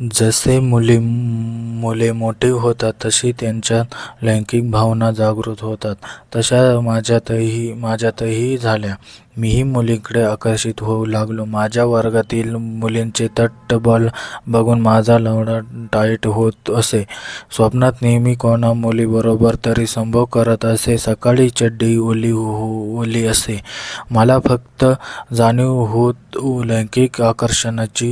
जसे मुली मुले मोठी होतात तशी त्यांच्यात लैंगिक भावना जागृत होतात तशा माझ्यातही माझ्यातही झाल्या. मीही मुलींकडे आकर्षित होऊ लागलो. माझ्या वर्गातील मुलींचे तट्टबल बघून माझा लवडा टाईट होत असे. स्वप्नात नेहमी कोणा मुलीबरोबर तरी संभोग करत असे. सकाळी चड्डी ओली हो, ओली असे. मला फक्त जाणीव होत लैंगिक आकर्षणाची.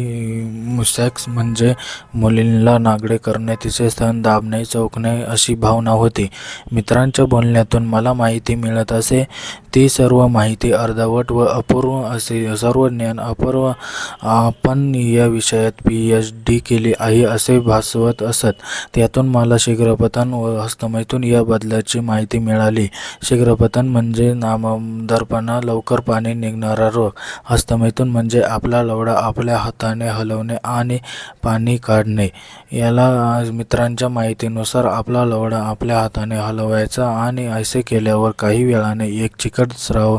सेक्स म्हणजे मुलींना नागडे करणे, तिचे स्तन दाबणे, चौकणे अशी भावना होती. मित्रांच्या बोलण्यातून मला माहिती मिळत असे. ती सर्व माहिती बनावट व अपूर्व असे. सर्व ज्ञान अपूर्व आपण या विषयात पी. एच. डी. केली आहे असे भासवत असत. त्यातून मला शीघ्रपतन व हस्तमैथून या बदलाची माहिती मिळाली. शीघ्रपतन म्हणजे नामदर्पणा लवकर पाणी निघणारा रोग. हस्तमैथून म्हणजे आपला लवडा आपल्या हाताने हलवणे आणि पाणी काढणे. याला मित्रांच्या माहितीनुसार आपला लवडा आपल्या हाताने हलवायचा आणि असे केल्यावर काही वेळाने एक चिकट स्राव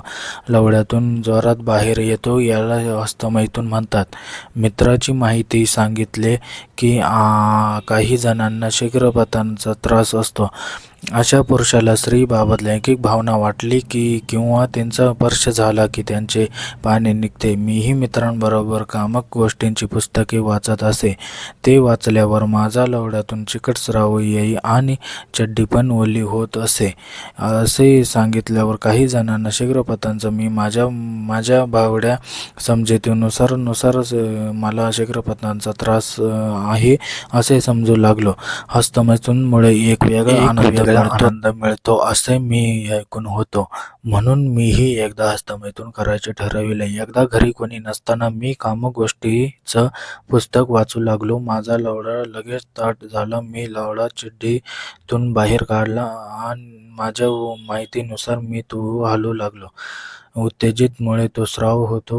लवड्यातून जोरात बाहेर येतो. याला हस्तमैथून म्हणतात. मित्राची माहिती सांगितले की काही जणांना शीघ्रपतांचा त्रास असतो. अशा पुरुषाला स्त्रीबाबत लैंगिक भावना वाटली की किंवा त्यांचा स्पर्श झाला की त्यांचे पाणी निघते. मीही मित्रांबरोबर कामक गोष्टींची पुस्तके वाचत असे. ते वाचल्यावर माझ्या लवड्यातून चिकट स्राव येई आणि चड्डीपण ओली होत असे. असे सांगितल्यावर काही जणांना शीघ्रपतांचं मी माझ्या माझ्या भाबड्या समजुतीनुसार नुसार मला शीघ्रपतनाचा त्रास आहे असे समजू लागलो. हस्तमैथुनामुळे एक वेगळा आनंद मिळतो असे मी ऐकून होतो. म्हणून मीही एकदा हस्तमैथुन करायचे ठरविले. एकदा घरी कोणी नसताना मी कामुक गोष्टींचं पुस्तक वाचू लागलो. माझा लवडा लगेच ताठ झाला. मी लवडा चड्डीतून बाहेर काढला. माझ्या माहितीनुसार मी तो हलवू लागलो. उत्तेजितमुळे तो स्राव होतो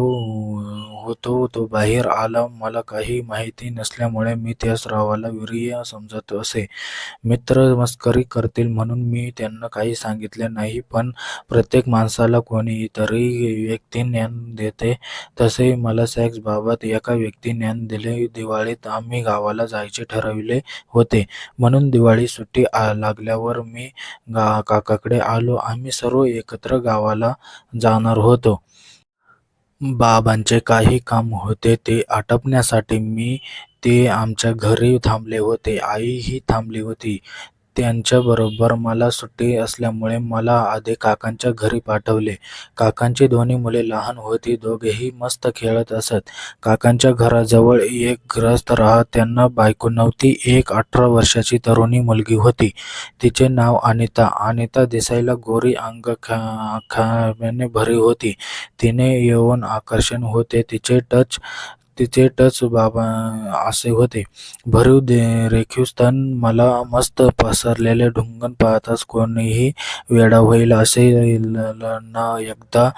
होतो तो बाहेर आला. मला काही माहिती नसल्यामुळे मी त्या स्रावाला विर्य समजत असे. मित्र मस्करी करतील म्हणून मी त्यांना काही सांगितले नाही. पण प्रत्येक माणसाला कोणी तरी व्यक्ती ज्ञान देते तसे मला सॅक्सबाबत एका व्यक्तीने ज्ञान दिले. दिवाळीत आम्ही गावाला जायचे ठरविले होते. म्हणून दिवाळी सुट्टी लागल्यावर मी गा काकाकडे आलो. आम्ही सर्व एकत्र गावाला जाणार होतो. बाबांचे काही काम होते ते आटपण्यासाठी मी ते आमच्या घरी थांबले होते. आईही थांबली होती त्यांच्याबरोबर. मला सुट्टी असल्यामुळे मला आधी काकांच्या घरी पाठवले. काकांची दोन्ही मुले लहान होती. दोघेही मस्त खेळत असत. काकांच्या घराजवळ एक गृहस्थ राहत. त्यांना बायको नव्हती. एक अठरा वर्षाची तरुणी मुलगी होती. तिचे नाव अनिता. अनिता दिसायला गोरी, अंग खांब्याने भरी होती. तिने यौवन आकर्षण होते. तिचे टच तिचे टच बाबा असे होते. भरीव रेखीव स्थान मला मस्त पसरलेले ढुंगण पाहताच कोणीही वेडा होईल असे ना एकदा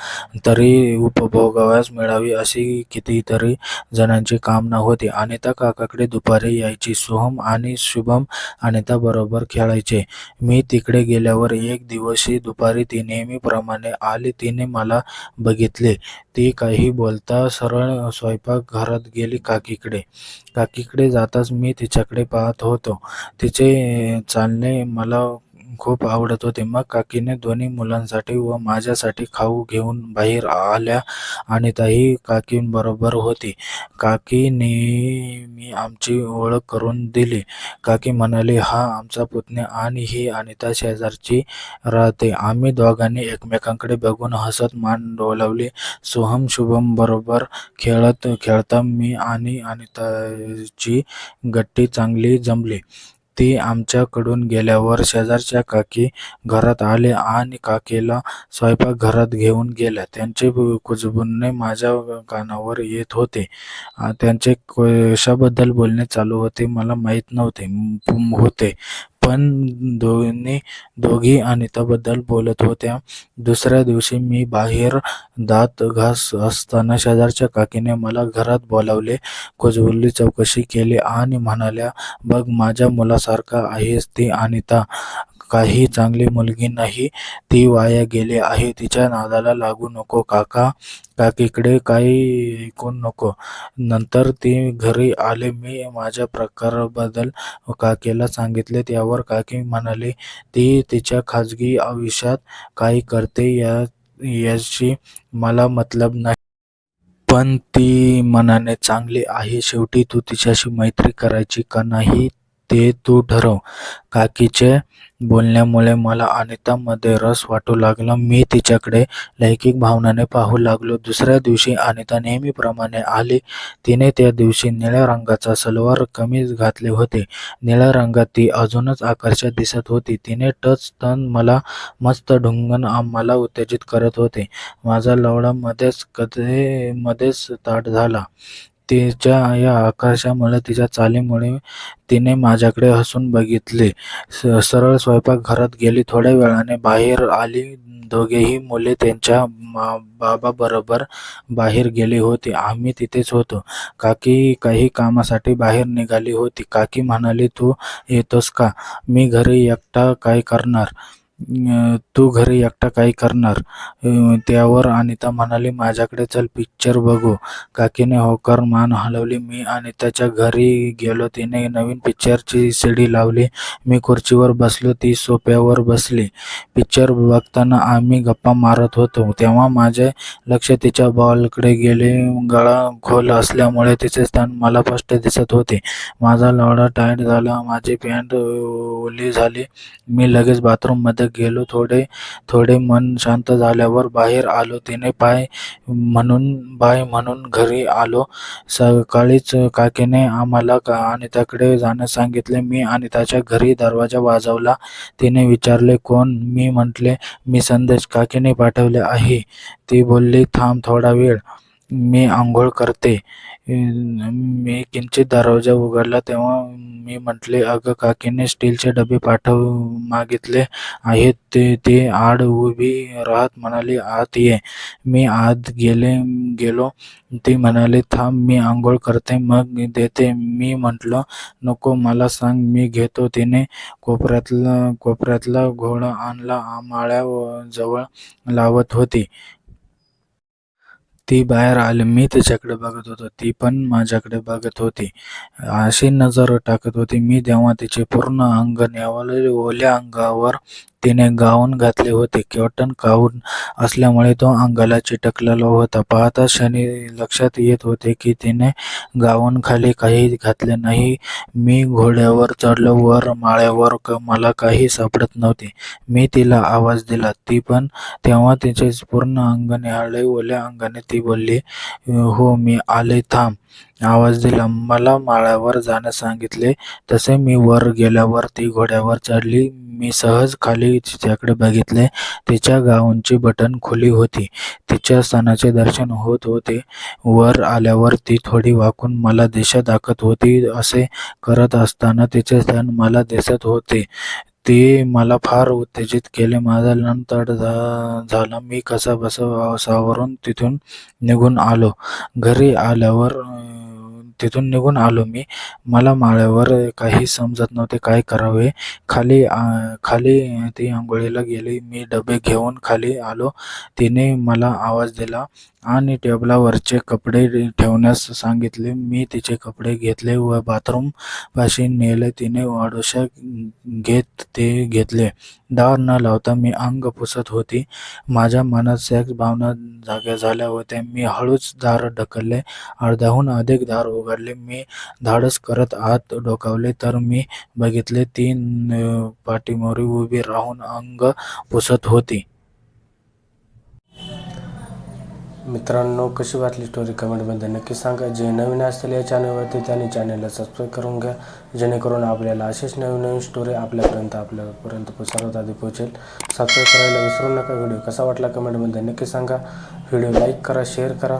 तरी उपभोगावयास मिळावी अशी कितीतरी जणांची कामना होती. अनिता काकाकडे दुपारी यायची. सोहम आणि शुभम अनिताबरोबर खेळायचे. मी तिकडे गेल्यावर एक दिवशी दुपारी ती नेहमीप्रमाणे आली. तिने मला बघितले. ती काही बोलता सरळ स्वयंपाक परत गेली काकीकडे. काकीकडे जाताच मी तिच्याकडे पाहत होतो. तिचे चालणे मला खूप आवडत होते. मग काकीने दोन्ही मुलांसाठी व माझ्यासाठी खाऊ घेऊन बाहेर आल्या. अनिताही काकींबरोबर होती. काकींनी आमची ओळख करून दिली. काकी म्हणाली हा आमचा पुतणे आणि ही अनिता शेजारची राहते. आम्ही दोघांनी एकमेकांकडे बघून हसत मान डोलावली. सोहम शुभमबरोबर खेळत खेळता मी आणि अनिताची गट्टी चांगली जमली. ती आमच्याकडून गेल्यावर शेजारच्या काकी घरात आल्या आणि काकीला स्वयंपाकघरात घेऊन गेल्या. त्यांचे कुजबुजणे माझ्या कानावर येत होते. त्यांचे कशाबद्दल बोलणे चालू होते मला माहीत नव्हते होते. पण दोघी अनिताबद्दल बोलत होत्या. दुसऱ्या दिवशी मी बाहेर दात घास असताना शेजारच्या काकीने मला घरात बोलावले. कुजबुजली चौकशी केली आणि म्हणाल्या बघ माझ्या मुलासारखा आहेस ती अनिता. काही चांगली मुलगी नाही ती वाया गेली आहे. तिच्या नादाला लागू नको काका. काकीकडे काही ऐकून नको. नंतर ती घरी आले. मी माझ्या प्रकाराबद्दल काकीला सांगितले. त्यावर काकी म्हणाली ती तिच्या खाजगी आयुष्यात काही करते या याची मला मतलब नाही. पण ती मनाने चांगली आहे. शेवटी तू तिच्याशी मैत्री करायची का नाही? ते तू ठरव. काकीचे बोलण्यामुळे मला अनितामध्ये रस वाटू लागला. मी तिच्याकडे लैंगिक भावनाने पाहू लागलो. दुसऱ्या दिवशी अनिता नेहमीप्रमाणे आली. तिने त्या दिवशी निळ्या रंगाचा सलवार कमीज घातले होते. निळ्या रंगात ती अजूनच आकर्षक दिसत होती. तिने टच तन मला मस्त ढुंगण मला उत्तेजित करत होते. माझा लवडा मध्येच कधी मध्येच ताट झाला. तिच्या या आकर्षामुळे तिच्या चालीमुळे तिने माझ्याकडे हसून बघितले. स सरळ स्वयंपाकघरात गेली. थोड्या वेळाने बाहेर आली. दोघेही मुले त्यांच्या मा बाबाबरोबर बाहेर गेली होती. आम्ही तिथेच होतो. काकी काही कामासाठी बाहेर निघाली होती. काकी म्हणाली तू येतोस का? मी घरी एकटा काय करणार? तू घरी एकटा काय करणार? त्यावर अनिता म्हणाली माझ्याकडे चल पिक्चर बघू. काकीने होकार मान हलवली मी अनिताच्या घरी गेलो तिने नवीन पिक्चरची सीडी लावली. मी खुर्चीवर बसलो ती सोप्यावर बसली. पिक्चर बघताना आम्ही गप्पा मारत होतो. तेव्हा माझे लक्ष तिच्या बॉलकडे गेले. गळा खोल असल्यामुळे तिचे स्थान मला स्पष्ट दिसत होते. माझा लवडा टाईट झाला. माझी पॅन्ट ओली झाली. मी लगेच बाथरूममध्ये गेलो. थोडे थोडे मन शांत झाल्यावर बाहेर आलो. तिने पाय म्हणून बाय म्हणून घरी आलो. सकाळीच काकीने आम्हाला का अनिताकडे जाण्यास सांगितले. मी अनिताच्या घरी दरवाजा वाजवला. तिने विचारले कोण? मी म्हटले मी संदेश काकीने पाठवले आहे. ती बोलली थांब थोडा वेळ. मी आंघोळ करते. मी किंचित दरवाजा उघडला तेव्हा मी म्हटले अगं काकीने स्टीलचे डबे पाठव मागितले आहेत ते ते आड उभी राहत म्हणाली आत ये. मी आत गेले गेलो. ती म्हणाली थांब मी आंघोळ करते मग देते. मी म्हटलं नको मला सांग मी घेतो. तिने कोपऱ्यातला कोपऱ्यातला घोडा आणला माळ्या जवळ लावत होती. ती बाहेर आली. मी तिच्याकडे बघत होतो. ती पण माझ्याकडे बघत होती. अशी नजर टाकत होती. मी तेव्हा तिचे पूर्ण अंग नेवले ओल्या अंगावर तिने गाऊन घातले होते. कॉटन गाऊन असल्यामुळे तो अंगाला चिटकलेला होता. पाहता क्षणी लक्षात येत होते की तिने गाऊन खाली काही घातले नाही. मी घोड्यावर चढलो. वर माळ्यावर क मला काही सापडत नव्हते. मी तिला आवाज दिला. ती पण तेव्हा तिचे पूर्ण अंग न्याहाळले ओल्या अंगाने ती बोलली हो मी आले थांब. आवाज दिला मला माळ्यावर जाण्यास सांगितले. तसे मी वर गेल्यावर ती घोड्यावर चढली. मी सहज खाली तिच्याकडे बघितले. तिच्या गाऊनची बटन खुली होती. तिच्या सणाचे दर्शन होत होते. वर आल्यावर ती थोडी वाकून मला दिशा दाखवत होती. असे करत असताना तिचे स्तन मला दिसत होते. ते मला फार उत्तेजित केले. माझा नंतर झाला. मी कसा बसा सावरून तिथून निघून आलो. घरी आल्यावर तिथून निघून आलो मी. मला माळ्यावर काही समजत नव्हते काय करावे. खाली आ, खाली ती आंघोळीला गेली. मी डबे घेऊन खाली आलो. तिने मला आवाज दिला. आणि टेबलावरचे कपडे ठेवण्यास सांगितले. मी तिचे कपडे घेतले व बाथरूम पाशी नेले. तिने आडोशा घेत ते घेतले. दार न लावता मी अंग पुसत होती. माझ्या मनात सेक्स भावना जाग्या झाल्या होत्या. मी हळूच दार ढकलले. अर्ध्याहून अधिक दार उघडले. मी धाडस करत आत डोकावले. तर मी बघितले तीन पाठीमोरी उभी राहून अंग पुसत होती. मित्रांनो कशी वाटली स्टोरी कमेंटमध्ये नक्की सांगा. जे नवीन असतील या चॅनलवरती त्यांनी चॅनलला सबस्क्राईब करून घ्या. जेणेकरून आपल्याला असेच नवीन नवीन स्टोरी आपल्यापर्यंत आपल्यापर्यंत सर्वात आधी पोहोचेल. सबस्क्राईब करायला विसरू नका. व्हिडिओ कसा वाटला कमेंटमध्ये नक्की सांगा. व्हिडिओ लाईक करा शेअर करा.